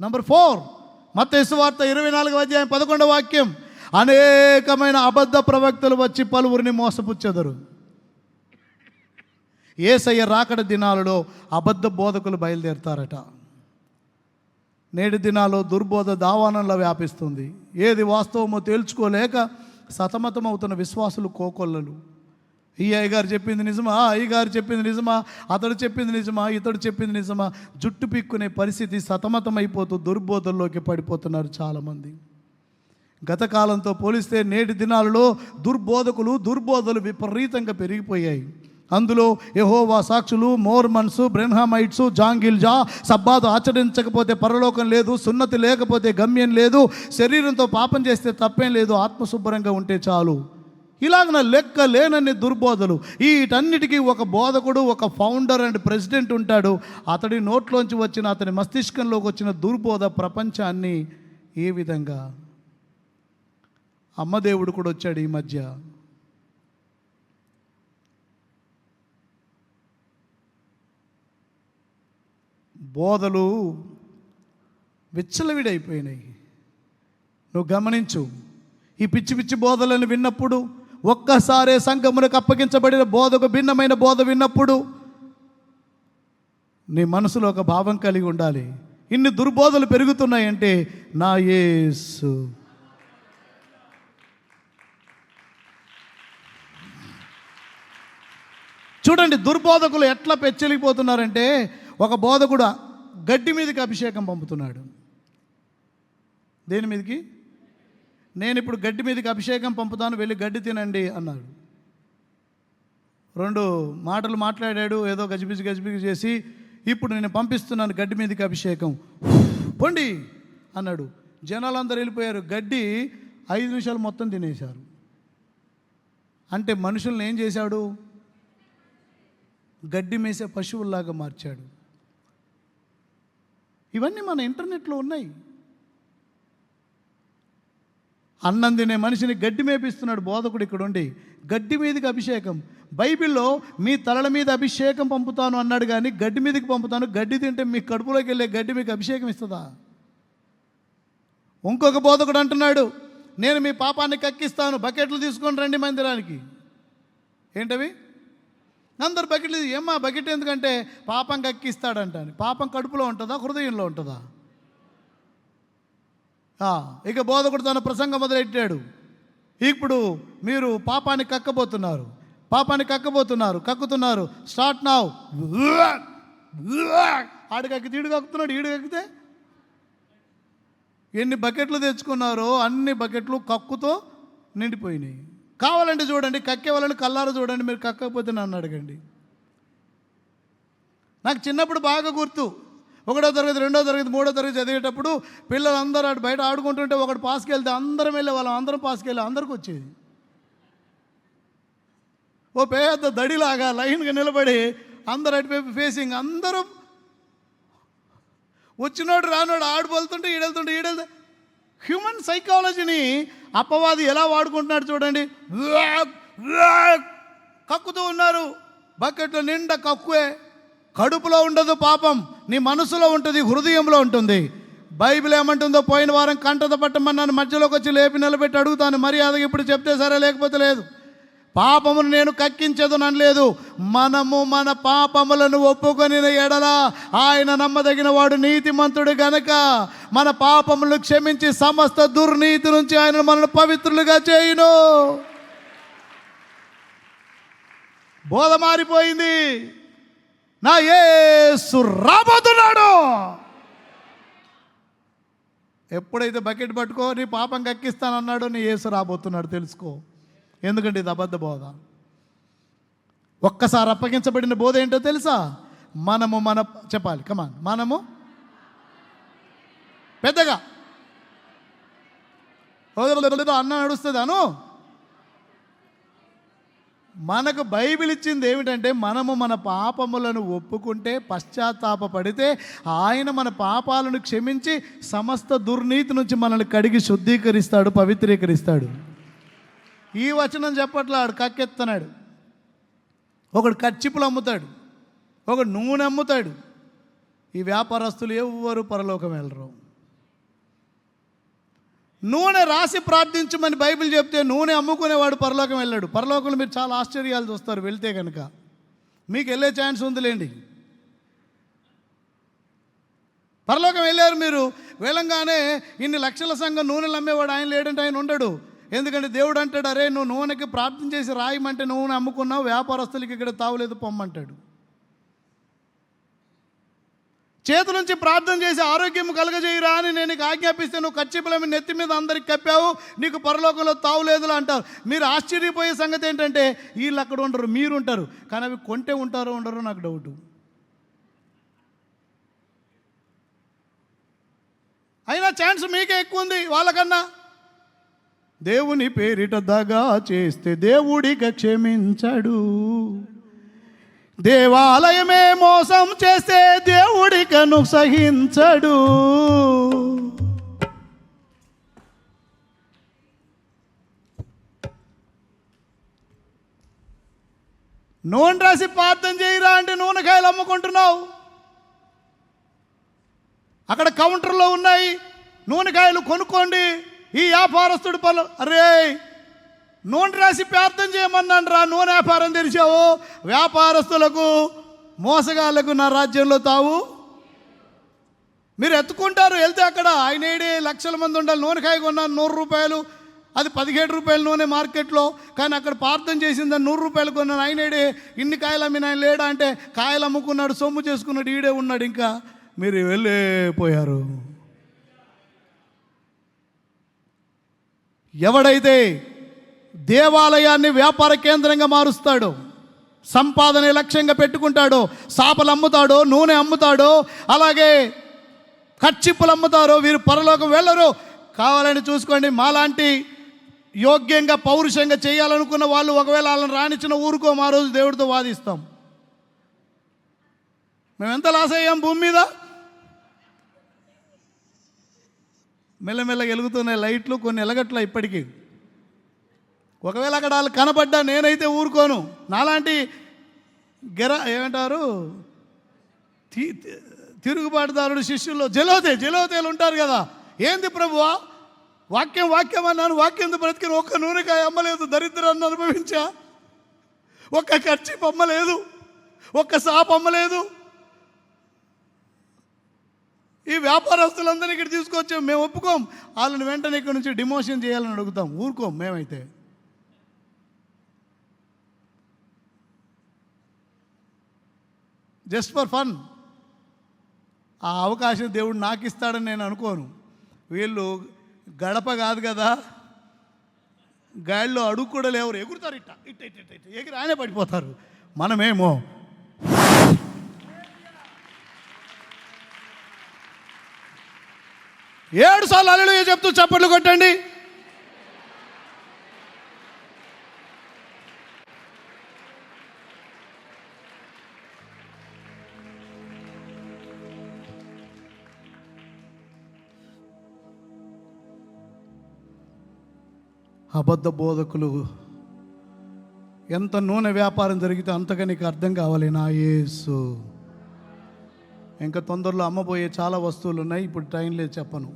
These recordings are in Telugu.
నంబర్ ఫోర్ మత్తయి వార్త ఇరవై నాలుగు అధ్యాయం పదకొండవ వాక్యం. అనేకమైన అబద్ధ ప్రవక్తలు వచ్చి పలువురిని మోసపుచ్చెదరు. ఏసయ్య రాకడ దినాలలో అబద్ధ బోధకులు బయలుదేరుతారట. నేటి దినాల్లో దుర్బోధ దావానంలో వ్యాపిస్తుంది. ఏది వాస్తవమో తేల్చుకోలేక సతమతమవుతున్న విశ్వాసులు కోకొల్లలు. ఈ అయ్యగారు చెప్పింది నిజమా? ఆ అయ్యగారు చెప్పింది నిజమా? అతడు చెప్పింది నిజమా? ఇతడు చెప్పింది నిజమా? జుట్టు పిక్కునే పరిస్థితి సతమతమైపోతూ దుర్బోధల్లోకి పడిపోతున్నారు చాలామంది. గత కాలంతో పోలిస్తే నేటి దినాలలో దుర్బోధకులు దుర్బోధలు విపరీతంగా పెరిగిపోయాయి. అందులో యహోవా సాక్షులు మోర్మన్స్ బ్రెన్హామైట్స్ జాంగిల్జా సబ్బాదు ఆచరించకపోతే పరలోకం లేదు సున్నతి లేకపోతే గమ్యం లేదు శరీరంతో పాపం చేస్తే తప్పేం లేదు ఆత్మశుభ్రంగా ఉంటే చాలు. ఇలాగన లెక్క లేనన్ని దుర్బోధలు. వీటన్నిటికీ ఒక బోధకుడు ఒక ఫౌండర్ అండ్ ప్రెసిడెంట్ ఉంటాడు. అతడి నోట్లోంచి వచ్చిన అతని మస్తిష్కంలోకి వచ్చిన దుర్బోధ ప్రపంచాన్ని ఏ విధంగా? అమ్మదేవుడు కూడా వచ్చాడు ఈ మధ్య. బోధలు విచ్చలవిడైపోయినాయి. నువ్వు గమనించు. ఈ పిచ్చి పిచ్చి బోధలను విన్నప్పుడు ఒక్కసారే సంఘమునకు అప్పగించబడిన బోధకు భిన్నమైన బోధ విన్నప్పుడు నీ మనసులో ఒక భావం కలిగి ఉండాలి. ఇన్ని దుర్బోధలు పెరుగుతున్నాయంటే నా యేసు. చూడండి దుర్బోధకులు ఎట్లా పెచ్చలిపోతున్నారంటే ఒక బోధకుడు గడ్డి మీదకి అభిషేకం పంపుతున్నాడు. దేని మీదకి? నేను ఇప్పుడు గడ్డి మీదకి అభిషేకం పంపుతాను వెళ్ళి గడ్డి తినండి అన్నాడు. రెండు మాటలు మాట్లాడాడు ఏదో గజిబిజి గజిబిజి చేసి ఇప్పుడు నేను పంపిస్తున్నాను గడ్డి మీదకి అభిషేకం. పొండి అన్నాడు. జనాలందరూ వెళ్ళిపోయారు. గడ్డి ఐదు నిమిషాలు మొత్తం తినేశారు. అంటే మనుషుల్ని ఏం చేశాడు? గడ్డి మేసే పశువుల్లాగా మార్చాడు. ఇవన్నీ మన ఇంటర్నెట్లో ఉన్నాయి. అన్నం తినే మనిషిని గడ్డి మేపిస్తున్నాడు బోధకుడు ఇక్కడ ఉండి గడ్డి మీదకి అభిషేకం. బైబిల్లో మీ తలల మీద అభిషేకం పంపుతాను అన్నాడు కానీ గడ్డి మీదకి పంపుతాను. గడ్డి తింటే మీ కడుపులోకి వెళ్ళే గడ్డి మీకు అభిషేకం ఇస్తుందా? ఇంకొక బోధకుడు అంటున్నాడు నేను మీ పాపాన్ని కక్కిస్తాను. బకెట్లు తీసుకొని రండి మందిరానికి. ఏంటవి? అందరు బకెట్లు ఏమ్మా బకెట్ ఎందుకంటే పాపం కక్కిస్తాడంటాను. పాపం కడుపులో ఉంటుందా హృదయంలో ఉంటుందా? ఇక బోధకుడు తన ప్రసంగం మొదలెట్టాడు. ఇప్పుడు మీరు పాపాన్ని కక్కబోతున్నారు. పాపాన్ని కక్కబోతున్నారు కక్కుతున్నారు. స్టార్ట్ నావ్ ఆడు కక్కితే ఈడు కక్కుతున్నాడు ఈడు కక్కితే ఎన్ని బకెట్లు తెచ్చుకున్నారో అన్ని బకెట్లు కక్కుతో నిండిపోయినాయి. కావాలంటే చూడండి కక్కే వాళ్ళని కల్లారు చూడండి మీరు కక్కకపోతే నన్ను అడగండి. నాకు చిన్నప్పుడు బాగా గుర్తు. ఒకటో తరగతి రెండో తరగతి మూడో తరగతి చదివేటప్పుడు పిల్లలందరూ అటు బయట ఆడుకుంటుంటే ఒకటి పాస్కి వెళ్తే అందరం వెళ్ళే వాళ్ళం అందరం పాస్కి వెళ్ళి అందరికి వచ్చేది. ఓ పెద్ద దడిలాగా లైన్గా నిలబడి అందరు అటువైపు ఫేసింగ్ అందరూ వచ్చినోడు రానోడు ఆడు వెళ్తుంటే ఈడెళ్తుంటే ఈడెళ్తే హ్యూమన్ సైకాలజీని అపవాది ఎలా వాడుకుంటున్నాడు చూడండి. కక్కుతూ ఉన్నారు. బకెట్లో నిండా కక్కువే. కడుపులో ఉండదు పాపం నీ మనసులో ఉంటుంది హృదయంలో ఉంటుంది. బైబిల్ ఏమంటుందో పోయిన వారం కంటత నన్ను మధ్యలోకి వచ్చి లేపి నిలబెట్టి అడుగుతాను మర్యాదగా ఇప్పుడు చెప్తే సరే లేకపోతే లేదు. పాపమును నేను కక్కించదు లేదు మనము మన పాపములను ఒప్పుకొని ఎడల ఆయన నమ్మదగిన వాడు నీతిమంతుడు గనక మన పాపములను క్షమించి సమస్త దుర్నీతి నుంచి ఆయన మనల్ని పవిత్రులుగా చేయును. బోధ మారిపోయింది. నా యేసు రాబోతున్నాడు. ఎప్పుడైతే బకెట్ పట్టుకో నీ పాపం కక్కిస్తానన్నాడో నీ యేసు రాబోతున్నాడు తెలుసుకో. ఎందుకంటే ఇది అబద్ధ బోధ. ఒక్కసారి అప్పగించబడిన బోధ ఏంటో తెలుసా? మనము మన చెప్పాలి కమా మనము పెద్దగా. అన్న నడుస్తుంది? అను. మనకు బైబిల్ ఇచ్చింది ఏమిటంటే మనము మన పాపములను ఒప్పుకుంటే పశ్చాత్తాపపడితే ఆయన మన పాపాలను క్షమించి సమస్త దుర్నీతి నుంచి మనల్ని కడిగి శుద్ధీకరిస్తాడు పవిత్రీకరిస్తాడు. ఈ వచనం చెప్పట్లాడు కక్కెత్తనాడు. ఒకడు కచ్చిపులు అమ్ముతాడు. ఒకడు నూనె అమ్ముతాడు. ఈ వ్యాపారస్తులు ఎవ్వరు పరలోకం వెళ్ళరు. నూనె రాసి ప్రార్థించమని బైబిల్ చెప్తే నూనె అమ్ముకునేవాడు పరలోకం వెళ్ళాడు. పరలోకంలో మీరు చాలా ఆశ్చర్యాలు చూస్తారు వెళ్తే కనుక మీకు వెళ్ళే ఛాన్స్ ఉందిలేండి. పరలోకం వెళ్ళారు మీరు వెళ్ళంగానే ఇన్ని లక్షల సంఘం నూనెలు అమ్మేవాడు ఆయన లేడంటే ఆయన ఉండడు. ఎందుకంటే దేవుడు అంటాడు అరే నువ్వు నూనెకి ప్రార్థన చేసి రాయమంటే నూనె అమ్ముకున్నావు వ్యాపారస్తులకి ఇక్కడ తావులేదు పొమ్మంటాడు. చేతి నుంచి ప్రార్థన చేసి ఆరోగ్యం కలగజేయరా అని నేను నీకు ఆజ్ఞాపిస్తే నువ్వు ఖర్చిపులమి నెత్తి మీద అందరికి కప్పావు. నీకు పరలోకంలో తావులేదులా అంటారు. మీరు ఆశ్చర్యపోయే సంగతి ఏంటంటే వీళ్ళు అక్కడ ఉండరు మీరు ఉంటారు. కానీ అవి కొంటే ఉంటారో ఉండరో నాకు డౌటు. అయినా ఛాన్స్ మీకే ఎక్కువ ఉంది వాళ్ళకన్నా. దేవుని పేరిట దగా చేస్తే దేవుడిగా క్షమించడు. దేవాలయమే మోసం చేస్తే దేవుడికను సహించడు. నూనె రాసి ప్రార్థన చేయరా అంటే నూనెకాయలు అమ్ముకుంటున్నావు. అక్కడ కౌంటర్లో ఉన్నాయి. నూనెకాయలు కొనుక్కోండి. ఈ వ్యాపారస్తుడు పలు అరే నూనె రాసి ప్రార్థన చేయమన్నాను రా నూనె వ్యాపారం తెరిచావు. వ్యాపారస్తులకు మోసగాళ్ళకు నా రాజ్యంలో తావు. మీరు ఎత్తుకుంటారు వెళ్తే అక్కడ ఆయన ఏడే లక్షల మంది ఉండాలి. నూనెకాయ కొన్నాను నూరు రూపాయలు. అది పదిహేడు రూపాయల నూనె మార్కెట్లో. కానీ అక్కడ ప్రార్థన చేసిందని నూరు రూపాయలు కొన్నాను. ఆయన ఏడే ఇన్ని కాయలు అమ్మిన ఆయన లేడా అంటే కాయలు అమ్ముకున్నాడు సొమ్ము చేసుకున్నాడు ఈడే ఉన్నాడు. ఇంకా మీరు వెళ్ళిపోయారు ఎవడైతే దేవాలయాన్ని వ్యాపార కేంద్రంగా మారుస్తాడు. సంపాదన లక్ష్యంగా పెట్టుకుంటాడో. సాపలు అమ్ముతాడో నూనె అమ్ముతాడో అలాగే కచ్చిప్పులు అమ్ముతారో వీరు పరలోకం వెళ్ళరు. కావాలని చూసుకోండి మాలాంటి యోగ్యంగా పౌరుషంగా చేయాలనుకున్న వాళ్ళు ఒకవేళ వాళ్ళని రాణించిన ఊరుకో మా రోజు దేవుడితో వాదిస్తాం. మేము ఎంత లాస్ అయ్యాం భూమి మీద? మెల్లమెల్లగా వెలుగుతున్నాయి లైట్లు కొన్ని ఎలగట్ల ఇప్పటికీ. ఒకవేళ అక్కడ వాళ్ళు కనపడ్డా నేనైతే ఊరుకోను. నాలాంటి గెర ఏమంటారు? తి- తిరుగుబాటుదారుడు శిష్యుల్లో జలోతే జలోతేలు ఉంటారు కదా. ఏంది ప్రభువా? వాక్యం వాక్యం అన్నాను వాక్యంతో బ్రతికిన? ఒక్క నూనెకాయ అమ్మలేదు దరిద్రాన్ని అనుభవించా? ఒక్క ఖర్చు అమ్మలేదు ఒక్క సాప్ అమ్మలేదు. ఈ వ్యాపారస్తులందరినీ ఇక్కడ తీసుకొచ్చాం మేము ఒప్పుకోం. వాళ్ళని వెంటనే ఇక్కడ నుంచి డిమోషన్ చేయాలని అడుగుతాం ఊరుకోం మేమైతే. జస్ట్ ఫర్ ఫన్ ఆ అవకాశం దేవుడు నాకు ఇస్తాడని నేను అనుకోను. వీళ్ళు గడప కాదు కదా గాడిలో అడుగు కూడా లేవరు. ఎగురుతారు ఇట్ట ఇట్ట ఇట్ట ఇట్ట ఎగిరి ఆయనే పడిపోతారు. మనమేమో. ఏడు సార్లు అల్లుడు చెప్తూ చప్పట్లు కొట్టండి. అబద్ధ బోధకులు. ఎంత నూనె వ్యాపారం జరిగితే అంతగా నీకు అర్థం కావాలి నా యేసు. ఇంకా తొందరలో అమ్మబోయే చాలా వస్తువులు ఉన్నాయి. ఇప్పుడు టైం లేదు చెప్పను.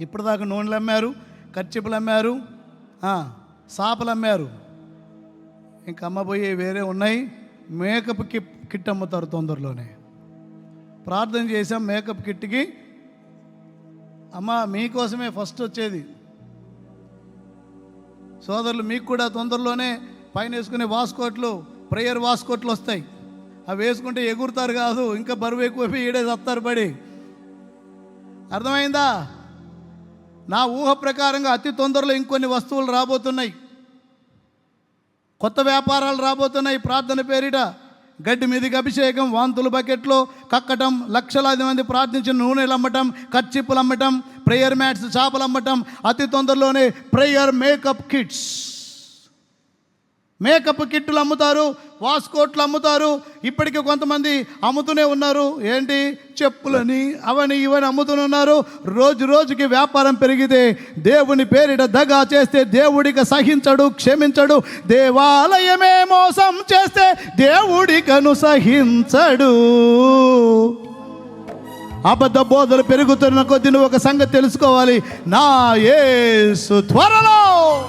ఇప్పటిదాకా నూనెలు అమ్మారు కర్చిపులు అమ్మారు సాపలు అమ్మారు. ఇంకా అమ్మబోయే వేరే ఉన్నాయి. మేకప్కి కిట్ అమ్ముతారు తొందరలోనే. ప్రార్థన చేసాం మేకప్ కిట్కి. అమ్మ మీకోసమే ఫస్ట్ వచ్చేది. సోదరులు మీకు కూడా తొందరలోనే పైన వేసుకునే వాస్కోట్లు ప్రేయర్ వాస్కోట్లు వస్తాయి. అవి వేసుకుంటే ఎగురుతారు కాదు ఇంకా బరువు ఎక్కువైపోయి ఈడే సత్తారు పడి. అర్థమైందా? నా ఊహ ప్రకారంగా అతి తొందరలో ఇంకొన్ని వస్తువులు రాబోతున్నాయి. కొత్త వ్యాపారాలు రాబోతున్నాయి ప్రార్థన పేరిట. గడ్డి మీదకి అభిషేకం వాంతుల బకెట్లో కక్కటం లక్షలాది మంది ప్రార్థించిన నూనెలు అమ్మటం కచ్చిప్పులు అమ్మటం ప్రేయర్ మ్యాట్స్ చేపలు అమ్మటం అతి తొందరలోనే ప్రేయర్ మేకప్ కిట్స్ మేకప్ కిట్లు అమ్ముతారు వాస్కోట్లు అమ్ముతారు. ఇప్పటికీ కొంతమంది అమ్ముతూనే ఉన్నారు. ఏంటి? చెప్పులని అవని ఇవని అమ్ముతూనే ఉన్నారు. రోజు రోజుకి వ్యాపారం పెరిగితే దేవుని పేరిట దగా చేస్తే దేవుడికి సహించడు క్షమించడు. దేవాలయమే మోసం చేస్తే దేవుడికను సహించడు. అబద్ధ బోధలు పెరుగుతున్న కొద్ది నువ్వు ఒక సంగతి తెలుసుకోవాలి. నా ఏసు త్వరలో!